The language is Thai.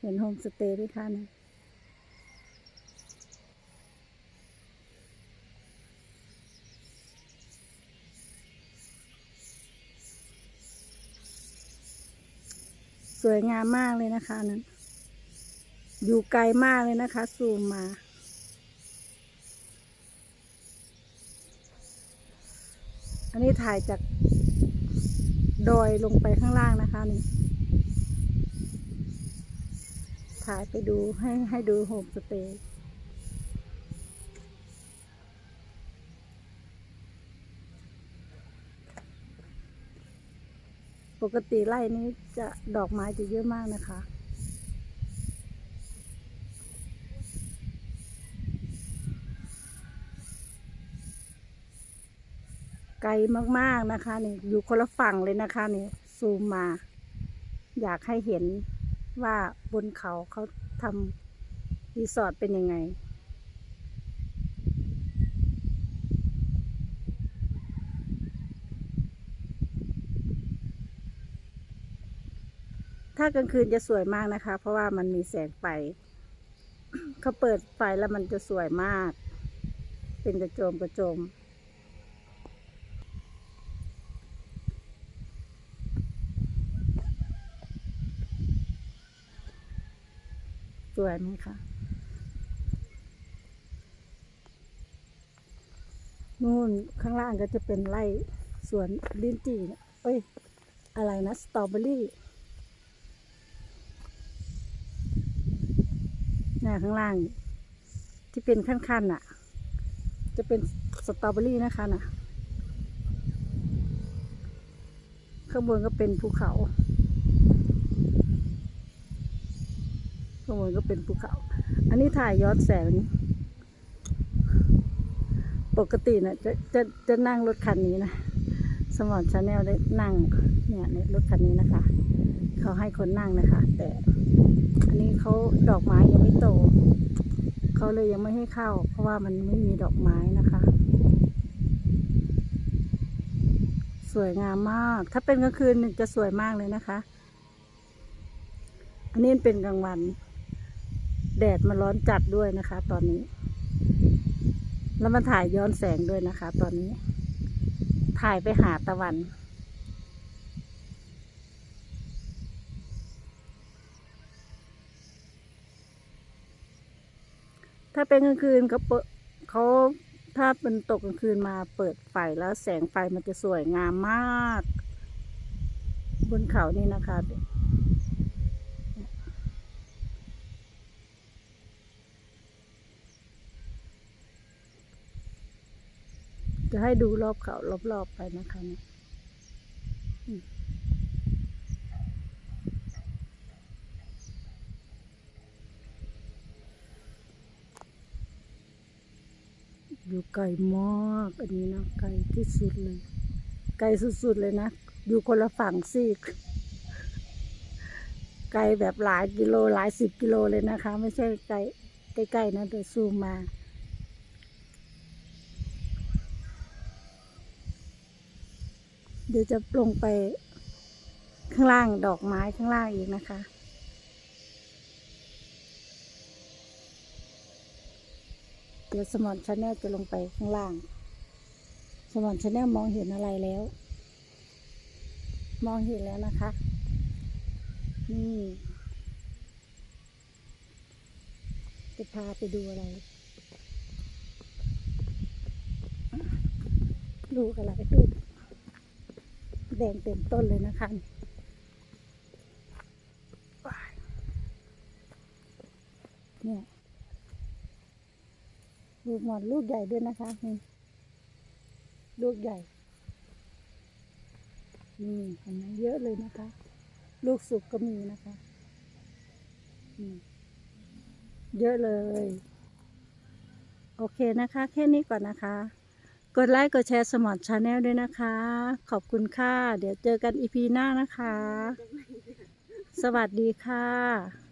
เห็นโฮมสเตย์ด้วยค่ะนะสวยงามมากเลยนะคะนั้น อยู่ไกลมากเลยนะคะ ซูมมาอันนี้ถ่ายจากดอยลงไปข้างล่างนะคะนี่ ถ่ายไปดูให้ให้ดูโฮมสเตย์ปกติไร่นี้จะดอกไม้จะเยอะมากนะคะ ไกลมากๆนะคะนี่อยู่คนละฝั่งเลยนะคะนี่ซูมมา อยากให้เห็น ว่าบนเขาเขาทำรีสอร์ทเป็นยังไง ถ้ากลางคืนจะสวยมากนะคะ เพราะว่ามันมีแสงไฟเขาเปิดไฟแล้วมันจะสวยมาก เป็นกระโจมกระโจม สวยไหมคะนู่นข้างล่างก็จะเป็นไร่สวนลิ้นจี่เอ้ย อะไรนะ สตรอเบอรี่น่ข้างล่าง ที่เป็นขั้นๆน่ะ จะเป็นสตรอเบอรี่นะคะน่ะ ข้างบนก็เป็นภูเขา ข้างบนก็เป็นภูเขา อันนี้ถ่ายย้อนแสง ปกตินะจะจะจะนั่งรถคันนี้นะ สมอนชาแนลได้นั่งเนี่ยในรถคันนี้นะคะ เขาให้คนนั่งนะคะ แต่อันนี้เขาดอกไม้ยังไม่โต เขาเลยยังไม่ให้เข้า เพราะว่ามันไม่มีดอกไม้นะคะ สวยงามมาก ถ้าเป็นกลางคืนจะสวยมากเลยนะคะ อันนี้เป็นกลางวัน แดดมันร้อนจัดด้วยนะคะ ตอนนี้ แล้วมันถ่ายย้อนแสงด้วยนะคะ ตอนนี้ ถ่ายไปหาตะวัน ถ้าเป็นกลางคืนเขาเปิดเขาถ้าเป็นตกกลางคืนมาเปิดไฟแล้วแสงไฟมันจะสวยงามมาก บนเขานี่นะคะ จะให้ดูรอบเขารอบๆไปนะคะเนี่ยอยู่ไกลมากอันนี้นะไกลที่สุดเลย ไกลสุดๆเลยนะ อยู่คนละฝั่งซีก ไกลแบบหลายกิโลหลายสิบกิโลเลยนะคะ ไม่ใช่ไกลใกล้ๆนะเดี๋ยวซูมมา เดี๋ยวจะลงไปข้างล่างดอกไม้ข้างล่างอีกนะคะ เดี๋ยวสมอนชาแนลจะลงไปข้างล่าง สมอนชาแนลมองเห็นอะไรแล้ว มองเห็นแล้วนะคะ นี่จะพาไปดูอะไรลูอะไรลู แดงเต็มต้นเลยนะคะเนี่ยลูกหมอนลูกใหญ่ด้วยนะคะนี่ลูกใหญ่ นี่เห็นไหมเยอะเลยนะคะ ลูกสุกก็มีนะคะนี่เยอะเลย โอเคนะคะ แค่นี้ก่อนนะคะ กดไลค์กดแชร์สมอร์ชาแนลด้วยนะคะ ขอบคุณค่ะ เดี๋ยวเจอกันอีพีหน้านะคะ สวัสดีค่ะ